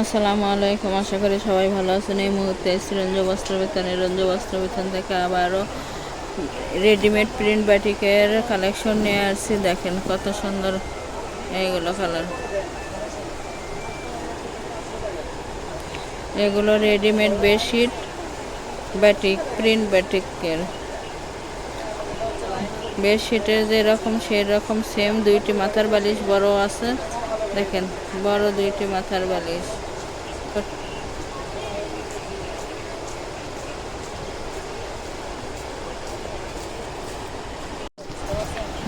আসসালামু আলাইকুম, আশা করি সবাই ভালো আছেন। এই মুহূর্তে রঞ্জ বস্ত্র বেতনে রঞ্জ বস্ত্র বেতন থেকে আবারও রেডিমেড প্রিন্ট বাটিকের কালেকশন নিয়ে আসছি। দেখেন কত সুন্দর এইগুলো কালার এগুলো রেডিমেড বেডশিট ব্যাটিক প্রিন্ট ব্যাটিকের বেডশিটের যেরকম সেই রকম সেম দুইটি মাথার বালিশ বড় আছে। দেখেন বড় দুইটি মাথার বালিশ।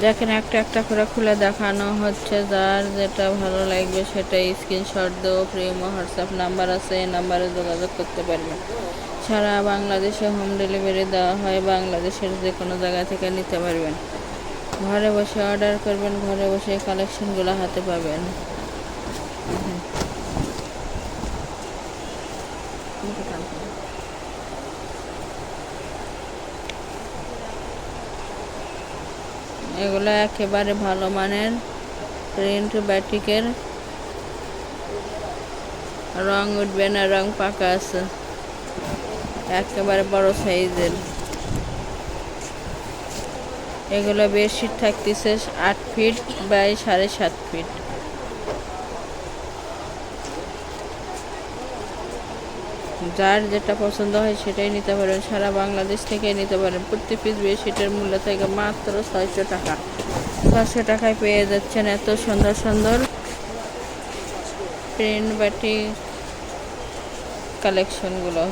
দেখেন একটা একটা করে খুলে দেখানো হচ্ছে, যার যেটা ভালো লাগবে সেটা স্ক্রিনশট দেবো প্রিম হোয়াটসঅ্যাপ নাম্বার আছে, এই নাম্বারে যোগাযোগ করতে পারবেন সারা বাংলাদেশে হোম ডেলিভারি দেওয়া হয়, বাংলাদেশের যে কোনো জায়গা থেকে নিতে পারবেন। ঘরে বসে অর্ডার করবেন, ঘরে বসে কালেকশনগুলো হাতে পাবেন। এগুলো একেবারে ভালো মানের প্রিন্ট ব্যাটিকের। রং উঠবে না, রং পাকা আছে। একেবারে বড় সাইজের। এগুলো বেডশিট থাকতেছে আট ফিট বাই সাড়ে সাত ফিট। যার যেটা পছন্দ হয় সেটাই নিতে পারেন। সারা বাংলাদেশ থেকে নিতে পারেন। প্রতি পিস বেডশিটের মূল্য থেকে মাত্র ছয়শো টাকা। ছয়শো টাকায় পেয়ে যাচ্ছেন এত সুন্দর সুন্দর প্রিন্ট বাটি কালেকশনগুলো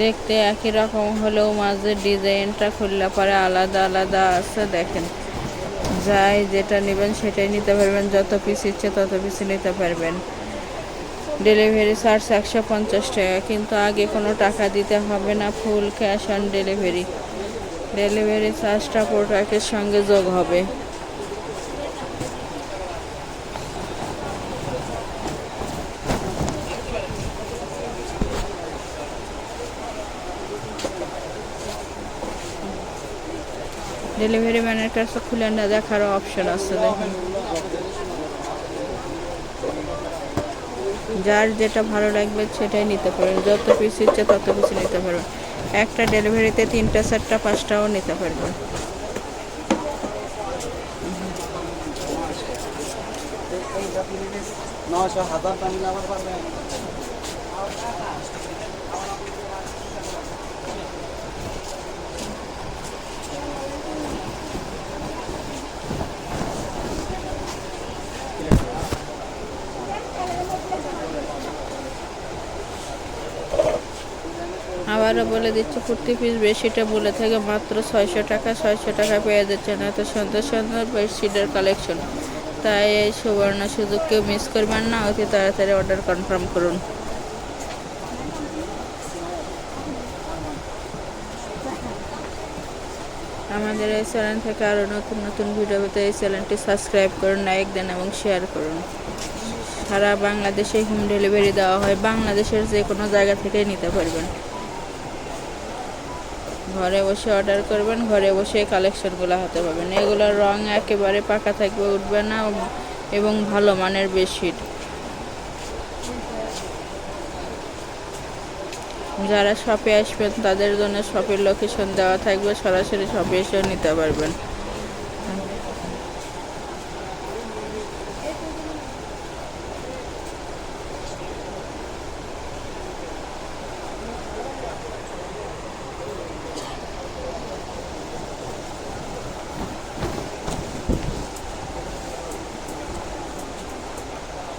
দেখতে একই রকম হলেও মাঝে ডিজাইনটা খুললে পরে আলাদা আলাদা আছে দেখেন। যাই যেটা নেবেন সেটাই নিতে পারবেন, যত পিস ইচ্ছে তত পিস নিতে পারবেন। ডেলিভারি চার্জ একশো পঞ্চাশ টাকা, কিন্তু আগে কোনো টাকা দিতে হবে না full cash on delivery delivery চার্জটা প্রোডাক্টের সঙ্গে যোগ হবে। ডেলিভারি ম্যানের কাছে খুলে না, দেখারও অপশন আছে দেখেন। যার যেটা ভালো লাগবে সেটাই নিতে পারবেন। যত পিস ইচ্ছে তত পিস নিতে পারবেন। একটা ডেলিভারিতে তিনটা, চারটা, পাঁচটাও নিতে পারবেন। হাজার আবারও বলে দিচ্ছি, কুর্তি পিস বেডশিটে বলে থাকে, মাত্র ছয়শো টাকা ছয়শো টাকা পেয়ে যাচ্ছেন এত সুন্দর সুন্দর বেডশিটের কালেকশন তাই এই সুবর্ণ সুযোগ কেউ মিস করবেন না, অতি তাড়াতাড়ি অর্ডার কনফার্ম করুন। আমাদের এই চ্যানেল থেকে আরও নতুন নতুন ভিডিও পেতে এই চ্যানেলটি সাবস্ক্রাইব করুন লাইক দেন এবং শেয়ার করুন। সারা বাংলাদেশে হোম ডেলিভারি দেওয়া হয়, বাংলাদেশের যে কোনো জায়গা থেকে নিতে পারবেন। ঘরে বসে অর্ডার করবেন, ঘরে বসে কালেকশনগুলো হাতে পাবেন। এগুলোর রং একেবারে পাকা থাকবে, উঠবে না এবং ভালো মানের বেডশিট যারা শপে আসবেন, তাদের জন্য শপের লোকেশন দেওয়া থাকবে, সরাসরি শপে এসেও নিতে পারবেন।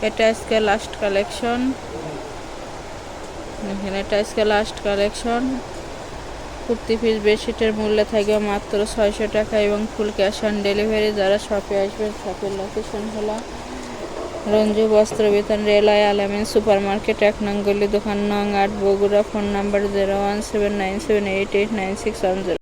এটা আজকে লাস্ট কালেকশন এখানে এটা আজকে লাস্ট কালেকশন কুর্তি পিস বেডশিটের মূল্য থাকবে মাত্র ছয়শো টাকা এবং ফুল ক্যাশ অন ডেলিভারি যারা শপে আসবেন শপের লোকেশন হলো রঞ্জু বস্ত্র বেতন রেলওয়ে, আলামিন সুপার মার্কেট এক নং গলি দোকান, নং আট, Bogura, phone number zero one seven nine seven eight eight nine six one zero